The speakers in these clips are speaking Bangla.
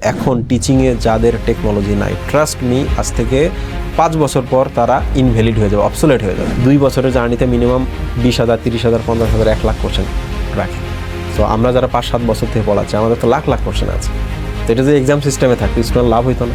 এখন টিচিংয়ে যাদের টেকনোলজি নাই ট্রাস্ট মি আজ থেকে পাঁচ বছর পর তারা ইনভ্যালিড হয়ে যাবে অবসোলেট হয়ে যাবে। দুই বছরের জার্নিতে মিনিমাম বিশ হাজার, তিরিশ হাজার, পঞ্চাশ হাজার, এক লাখ কোশ্চেন রাখে। তো আমরা যারা পাঁচ সাত বছর থেকে পড়াচ্ছি, আমাদের তো লাখ লাখ কোশ্চেন আছে। তো এটা যে এক্সাম সিস্টেমে থাকতো স্টুডেন্ট লাভ হইতো না।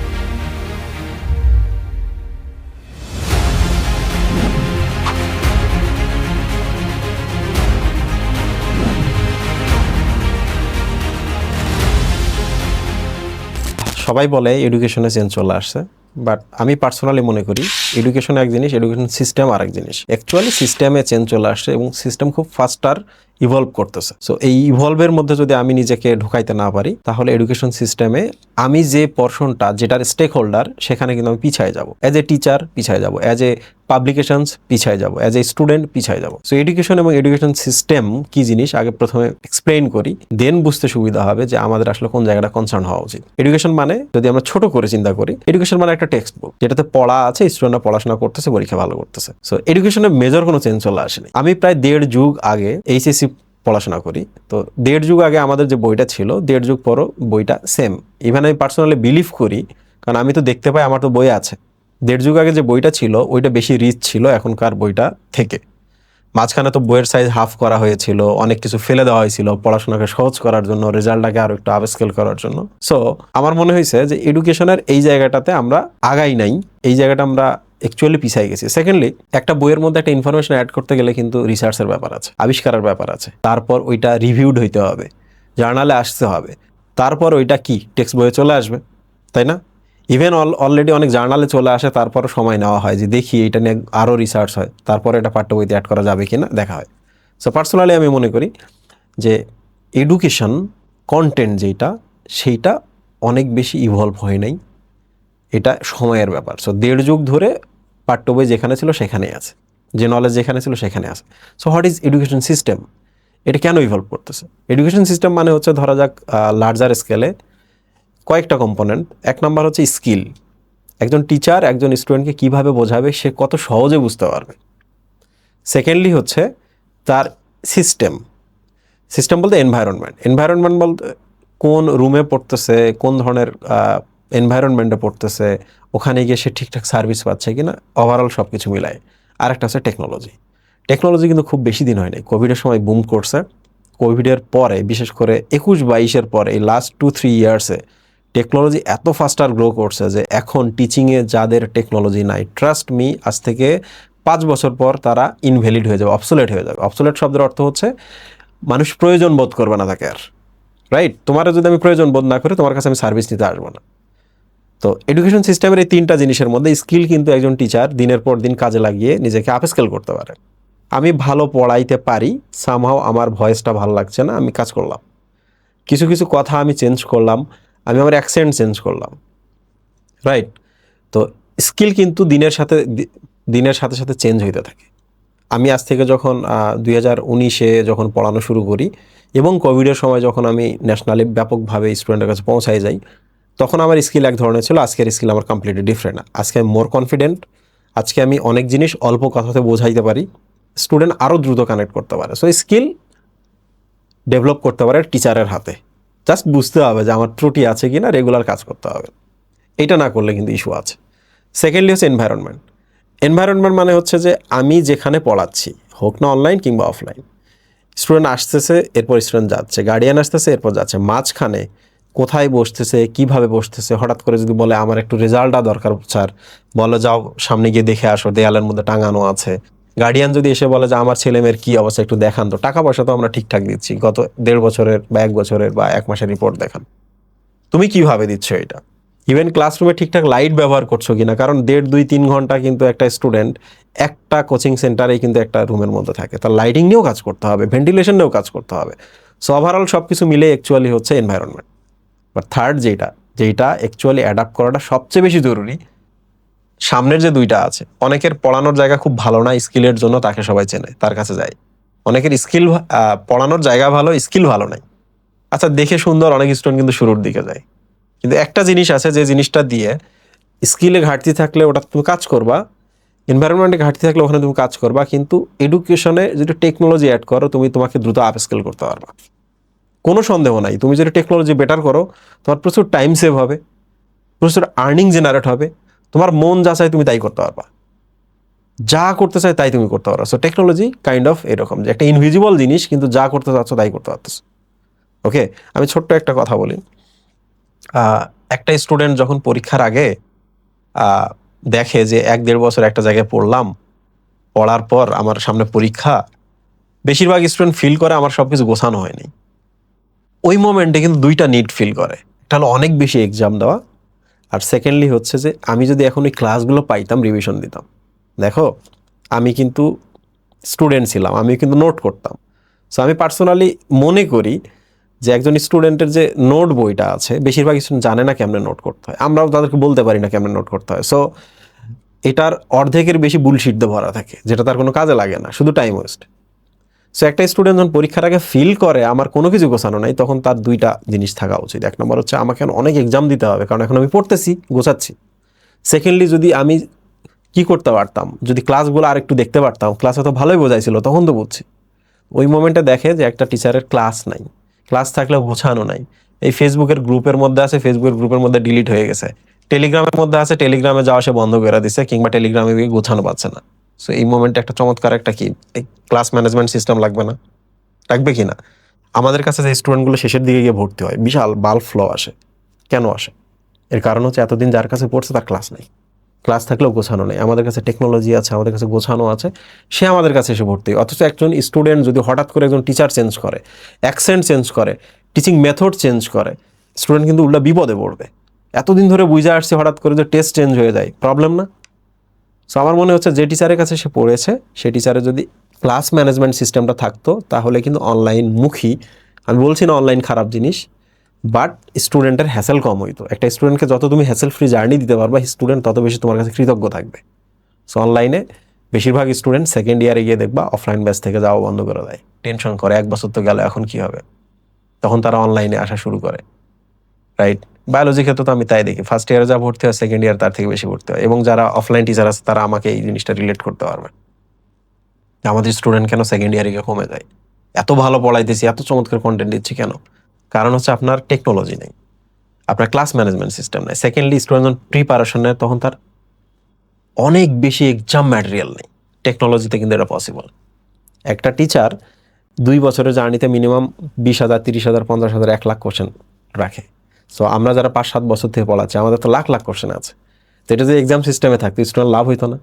সবাই বলে এডুকেশনে চেঞ্জ চলে আসছে, বাট আমি পার্সোনালি মনে করি এডুকেশন এক জিনিস, এডুকেশন সিস্টেম আর এক জিনিস অ্যাকচুয়ালি সিস্টেমে চেঞ্জ চলে আসছে এবং সিস্টেম খুব ফাস্টার ইভলভ করতেছে। সো এই ইভলভের মধ্যে যদি আমি নিজেকে ঢুকাইতে না পারি, তাহলে এডুকেশন সিস্টেমে আমি যে পর্শনটা যেটার স্টেক হোল্ডার সেখানে কিন্তু আমি পিছায় যাব। অ্যাজ এ টিচার পিছায় যাব। অ্যাজ এ পাবলিকেশনস পিছায় যাব। অ্যাজ এ স্টুডেন্ট পিছায় যাব। সো এডুকেশন এবং এডুকেশন সিস্টেম কি জিনিস? আগে প্রথমে এক্সপ্লেইন করি। দেন বুঝতে সুবিধা হবে যে আমাদের আসলে কোন জায়গাটা কনসার্ন হওয়া উচিত। এডুকেশন মানে যদি আমরা ছোট করে চিন্তা করি এডুকেশন মানে একটা টেক্সট বুক যেটাতে পড়া আছে স্টুডেন্টরা পড়াশোনা করতেছে, পরীক্ষা ভালো করতেছে। সো এডুকেশনের মেজর কোনো চেঞ্জ চলে আসেনি। আমি প্রায় দেড় যুগ আগে এইচএসসি পড়াশোনা করি। তো দেড় যুগ আগে আমাদের যে বইটা ছিল, দেড় যুগ পরও বইটা সেম ইভেন আমি পার্সোনালি বিলিভ করি, কারণ আমি তো দেখতে পাই আমার তো বই আছে। দেড় যুগ আগে যে বইটা ছিল, ওইটা বেশি রিচ ছিল এখনকার বইটা থেকে। মাঝখানে তো বইয়ের সাইজ হাফ করা হয়েছিল, অনেক কিছু ফেলে দেওয়া হয়েছিল পড়াশোনাকে সহজ করার জন্য, রেজাল্টটাকে আরও একটু আপস্কেল করার জন্য। সো আমার মনে হয়েছে যে এডুকেশনের এই জায়গাটাতে আমরা আগাই নাই। এই জায়গাটা আমরা অ্যাকচুয়ালি পিছাই গেছি। সেকেন্ডলি একটা বইয়ের মধ্যে একটা ইনফরমেশন অ্যাড করতে গেলে কিন্তু রিসার্চের ব্যাপার আছে, আবিষ্কারের ব্যাপার আছে। তারপর ওইটা রিভিউড হইতে হবে জার্নালে আসতে হবে। তারপর ওইটা কি? টেক্সট বইয়ে চলে আসবে, তাই না? ইভেন অল অলরেডি অনেক জার্নালে চলে আসে, তারপরও সময় নেওয়া হয় যে দেখি এটা নিয়ে আরও রিসার্চ হয়, তারপরে এটা পাঠ্য বইতে অ্যাড করা যাবে কি না দেখা হয়। সো পার্সোনালি আমি মনে করি যে এডুকেশন কন্টেন্ট যেটা, সেইটা অনেক বেশি ইভলভ হয় নাই। এটা সময়ের ব্যাপার। সো দেড় যুগ ধরে পাঠ্য বই যেখানে ছিল সেখানেই আছে। যে নলেজ যেখানে ছিল সেখানে আছে। So what is education system এটা কেন ইভলভ করতেছে? এডুকেশন সিস্টেম মানে হচ্ছে ধরা যাক লার্জার স্কেলে কয়েকটা কম্পোনেন্ট এক নাম্বার হচ্ছে স্কিল একজন টিচার একজন স্টুডেন্টকে কীভাবে বোঝাবে সে কত সহজে বুঝতে পারবে। সেকেন্ডলি হচ্ছে তার সিস্টেম সিস্টেম বলতে এনভায়রনমেন্ট এনভায়রনমেন্ট বলতে কোন রুমে পড়তেছে, কোন ধরনের এনভায়রনমেন্টে পড়তেছে, ওখানে গিয়ে সে ঠিকঠাক সার্ভিস পাচ্ছে কিনা ওভারঅল সব কিছু মিলায়। আরেকটা হচ্ছে টেকনোলজি টেকনোলজি কিন্তু খুব বেশি দিন হয়নি। কোভিডের সময় বুম করছে। কোভিডের পরে, বিশেষ করে একুশ বাইশের পরে, এই লাস্ট টু থ্রি ইয়ার্সে টেকনোলজি এত ফাস্টার গ্রো করছে যে এখন টিচিংয়ে যাদের টেকনোলজি নাই ট্রাস্ট মি আজ থেকে পাঁচ বছর পর তারা ইনভ্যালিড হয়ে যাবে অবসোলেট হয়ে যাবে। অবসোলেট শব্দের অর্থ হচ্ছে, মানুষ প্রয়োজন বোধ করবে না তাকে আর রাইট তোমার যদি আমি প্রয়োজন বোধ না করি, তোমার কাছে আমি সার্ভিস নিতে আসব না। তো এডুকেশন সিস্টেমের এই তিনটা জিনিসের মধ্যে স্কিল কিন্তু একজন টিচার দিনের পর দিন কাজে লাগিয়ে নিজেকে আপস্কেল করতে পারে। আমি ভালো পড়াইতে পারি সামহাও আমার ভয়েসটা ভালো লাগছে না, আমি কাজ করলাম। কিছু কিছু কথা আমি চেঞ্জ করলাম, আমি আমার অ্যাকসেন্ট চেঞ্জ করলাম। রাইট তো স্কিল কিন্তু দিনের সাথে দিনের সাথে সাথে চেঞ্জ হইতে থাকে। আমি আজ থেকে যখন দুই হাজার উনিশে যখন পড়ানো শুরু করি এবং কোভিডের সময় যখন আমি ন্যাশনালি ব্যাপকভাবে স্টুডেন্টের কাছে পৌঁছাই যাই তখন আমার স্কিল এক ধরনের ছিল, আজকের স্কিল আমার কমপ্লিটলি ডিফারেন্ট আজকে আমি মোর কনফিডেন্ট আজকে আমি অনেক জিনিস অল্প কথাতে বোঝাইতে পারি স্টুডেন্ট আরও দ্রুত কানেক্ট করতে পারে। সো স্কিল ডেভেলপ করতে পারে টিচারের হাতে। জাস্ট বুঝতে হবে যে আমার ত্রুটি আছে কি না রেগুলার কাজ করতে হবে। এটা না করলে কিন্তু ইস্যু আছে। সেকেন্ডলি হচ্ছে এনভায়রনমেন্ট এনভায়রনমেন্ট মানে হচ্ছে যে আমি যেখানে পড়াচ্ছি, হোক না অনলাইন কিংবা অফলাইন স্টুডেন্ট আসতেছে, এরপর স্টুডেন্ট যাচ্ছে। গার্ডিয়ান আসতেছে, এরপর যাচ্ছে। মাঝখানে কোথায় বসতেছে, কীভাবে বসতেছে, হঠাৎ করে যদি বলে আমার একটু রেজাল্টটা দরকার, স্যার, বলে যাও সামনে গিয়ে দেখে আসো, দেয়ালের মধ্যে টাঙানো আছে। গার্ডিয়ান যদি এসে বলে যে আমার ছেলে মেয়ের কী অবস্থা, একটু দেখান তো। টাকা পয়সা তো আমরা ঠিকঠাক দিচ্ছি, গত দেড় বছরের বা এক বছরের বা এক মাসের রিপোর্ট দেখান। তুমি কীভাবে দিচ্ছ এটা? ইভেন ক্লাসরুমে ঠিকঠাক লাইট ব্যবহার করছ কিনা? কারণ দেড়, দুই, তিন ঘণ্টা কিন্তু একটা স্টুডেন্ট একটা কোচিং সেন্টারেই কিন্তু একটা রুমের মধ্যে থাকে। তার লাইটিং নিয়েও কাজ করতে হবে ভেন্টিলেশন নিয়েও কাজ করতে হবে। সো ওভারঅল সব কিছু মিলে অ্যাকচুয়ালি হচ্ছে এনভায়রনমেন্ট বাট থার্ড যেটা যেটা অ্যাকচুয়ালি অ্যাডাপ্ট করাটা সবচেয়ে বেশি জরুরি, সামনের যে দুইটা আছে, অনেকের পড়ানোর জায়গা খুব ভালো না স্কিলের জন্য তাকে সবাই চেনে, তার কাছে যায়। অনেকের স্কিল পড়ানোর জায়গা ভালো স্কিল ভালো নাই। আচ্ছা দেখে সুন্দর, অনেক স্টুডেন্ট কিন্তু শুরুর দিকে যায়। কিন্তু একটা জিনিস আছে যে জিনিসটা দিয়ে স্কিলে ঘাটতি থাকলে ওটা তুমি কাজ করবা এনভায়রনমেন্টে ঘাটতি থাকলে ওখানে তুমি কাজ করবা, কিন্তু এডুকেশনে যদি টেকনোলজি অ্যাড করো, তুমি তোমাকে দ্রুত আপস্কেল করতে পারবা। কোনো সন্দেহ নাই। তুমি যদি টেকনোলজি বেটার করো, তোমার প্রচুর টাইম সেভ হবে, প্রচুর আর্নিং জেনারেট হবে, তোমার মন যা চায় তুমি তাই করতে পারবা। যা করতে চাই তাই তুমি করতে পারো সো টেকনোলজি কাইন্ড অফ এরকম যে একটা ইনভিজিবল জিনিস, কিন্তু যা করতে চাচ্ছ তাই করতে পারতেছ। ওকে আমি ছোট্ট একটা কথা বলি। একটা স্টুডেন্ট যখন পরীক্ষার আগে দেখে যে এক দেড় বছর একটা জায়গায় পড়লাম, পড়ার পর আমার সামনে পরীক্ষা, বেশিরভাগ স্টুডেন্ট ফিল করে আমার সব কিছু গোছানো হয়নি। ওই মোমেন্টে কিন্তু দুইটা নিড ফিল করে। একটা হলো অনেক বেশি এক্সাম দেওয়া। আর সেকেন্ডলি হচ্ছে যে, আমি যদি এখন ওই ক্লাসগুলো পাইতাম রিভিশন দিতাম। দেখো, আমি কিন্তু স্টুডেন্ট ছিলাম আমি কিন্তু নোট করতাম। সো আমি পার্সোনালি মনে করি যে, একজন স্টুডেন্টের যে নোট বইটা আছে, বেশিরভাগ স্টুডেন্ট জানে না কেমনে নোট করতে হয়। আমরাও তাদেরকে বলতে পারি না কেমনে নোট করতে হয়। সো এটার অর্ধেকের বেশি বুলশিট ভরা থাকে, যেটা তার কোনো কাজে লাগে না। শুধু টাইম ওয়েস্ট সো একটা স্টুডেন্ট যখন পরীক্ষার আগে ফিল করে, আমার কোনো কিছু গোছানো নাই, তখন তার দুইটা জিনিস থাকা উচিত। এক নম্বর হচ্ছে, আমাকে অনেক এক্সাম দিতে হবে, কারণ এখন আমি পড়তেছি, গোছাচ্ছি। সেকেন্ডলি যদি আমি কি করতে পারতাম, যদি ক্লাসগুলো আর একটু দেখতে পারতাম ক্লাসে তো ভালোই বোঝাইছিল, তখন তো বুঝছি। ওই মোমেন্টে দেখে যে একটা টিচারের ক্লাস নাই। ক্লাস থাকলে গোছানো নাই। এই ফেসবুকের গ্রুপের মধ্যে আছে, ফেসবুকের গ্রুপের মধ্যে ডিলিট হয়ে গেছে। টেলিগ্রামের মধ্যে আছে টেলিগ্রামে যাওয়া সে বন্ধ করে দিছে, কিংবা টেলিগ্রামে গিয়ে গোছানো পাচ্ছে না। সো এই মোমেন্টে একটা চমৎকার একটা কি, এই ক্লাস ম্যানেজমেন্ট সিস্টেম লাগবে না? লাগবে কি না? আমাদের কাছে যে স্টুডেন্টগুলো শেষের দিকে গিয়ে ভর্তি হয়, বিশাল বাল্ব ফ্লো আসে। কেন আসে? এর কারণ হচ্ছে এতদিন যার কাছে পড়ছে তার ক্লাস নেই। ক্লাস থাকলেও গোছানো নেই। আমাদের কাছে টেকনোলজি আছে, আমাদের কাছে গোছানো আছে। সে আমাদের কাছে এসে ভর্তি। অথচ একজন স্টুডেন্ট যদি হঠাৎ করে একজন টিচার চেঞ্জ করে অ্যাকসেন্ট চেঞ্জ করে টিচিং মেথড চেঞ্জ করে স্টুডেন্ট কিন্তু উল্টা বিপদে পড়বে। এতদিন ধরে বুঝে আসছে হঠাৎ করে যে টেস্ট চেঞ্জ হয়ে যায়। প্রবলেম না? সো আমার মনে হচ্ছে যে টিচারের কাছে সে পড়েছে, সে টিচারের যদি ক্লাস ম্যানেজমেন্ট সিস্টেমটা থাকতো, তাহলে কিন্তু অনলাইন মুখী, আমি বলছি না অনলাইন খারাপ জিনিস বাট স্টুডেন্টের হ্যাসেল কম হইতো। একটা স্টুডেন্টকে যত তুমি হ্যাসেল ফ্রি জার্নি দিতে পারবা স্টুডেন্ট তত বেশি তোমার কাছে কৃতজ্ঞ থাকবে। সো অনলাইনে বেশিরভাগ স্টুডেন্ট সেকেন্ড ইয়ারে গিয়ে দেখবা অফলাইন ব্যাচ থেকে যাওয়া বন্ধ করে দেয়। টেনশন করে, এক বছর তো গেল, এখন কি হবে? তখন তারা অনলাইনে আসা শুরু করে। রাইট বায়োলজি ক্ষেত্রে তো আমি তাই দেখি। ফার্স্ট ইয়ারে যা ভর্তি হয় সেকেন্ড ইয়ার তার থেকে বেশি ভর্তি হয়। এবং যারা অফলাইন টিচার আছে, তারা আমাকে এই জিনিসটা রিলেট করতে পারবে। আমাদের স্টুডেন্ট কেন সেকেন্ড ইয়ারে গিয়ে কমে যায়? এত ভালো পড়াইতেছি, এত চমৎকার কন্টেন্ট দিচ্ছি কেন? কারণ হচ্ছে আপনার টেকনোলজি নেই। আপনার ক্লাস ম্যানেজমেন্ট সিস্টেম নেই। সেকেন্ডলি স্টুডেন্ট যখন প্রিপারেশন নেয়, তখন তার অনেক বেশি এক্সাম ম্যাটেরিয়াল নেই। টেকনোলজিতে কিন্তু এটা পসিবল একটা টিচার দুই বছরের জার্নিতে মিনিমাম বিশ হাজার, তিরিশ হাজার, পঞ্চাশ হাজার, এক লাখ কোশ্চেন রাখে। সো আমরা যারা পাঁচ সাত বছর থেকে পড়াচ্ছি, আমাদের তো লাখ লাখ কোশ্চেন আছে। তো এটা যদি এক্সাম সিস্টেমে থাকতো স্টুডেন্ট লাভ হইতো না।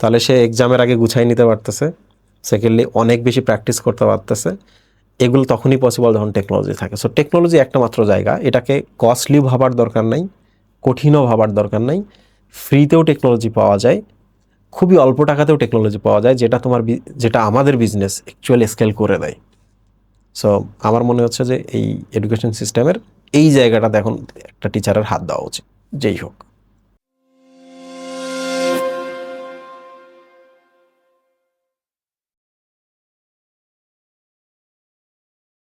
তাহলে সে এক্সামের আগে গুছাই নিতে পারতেছে। সেকেন্ডলি অনেক বেশি প্র্যাকটিস করতে পারতেছে। এগুলো তখনই পসিবল যখন টেকনোলজি থাকে। সো টেকনোলজি একটা মাত্র জায়গা। এটাকে কস্টলিও ভাবার দরকার নাই, কঠিনও ভাবার দরকার নাই। ফ্রিতেও টেকনোলজি পাওয়া যায়। খুবই অল্প টাকাতেও টেকনোলজি পাওয়া যায়, যেটা তোমার যেটা আমাদের বিজনেস অ্যাকচুয়ালি স্কেল করে দেয়। সো আমার মনে হচ্ছে যে এই এডুকেশন সিস্টেমের এই জায়গাটাতে এখন একটা টিচারের হাত দেওয়া উচিত যেই হোক।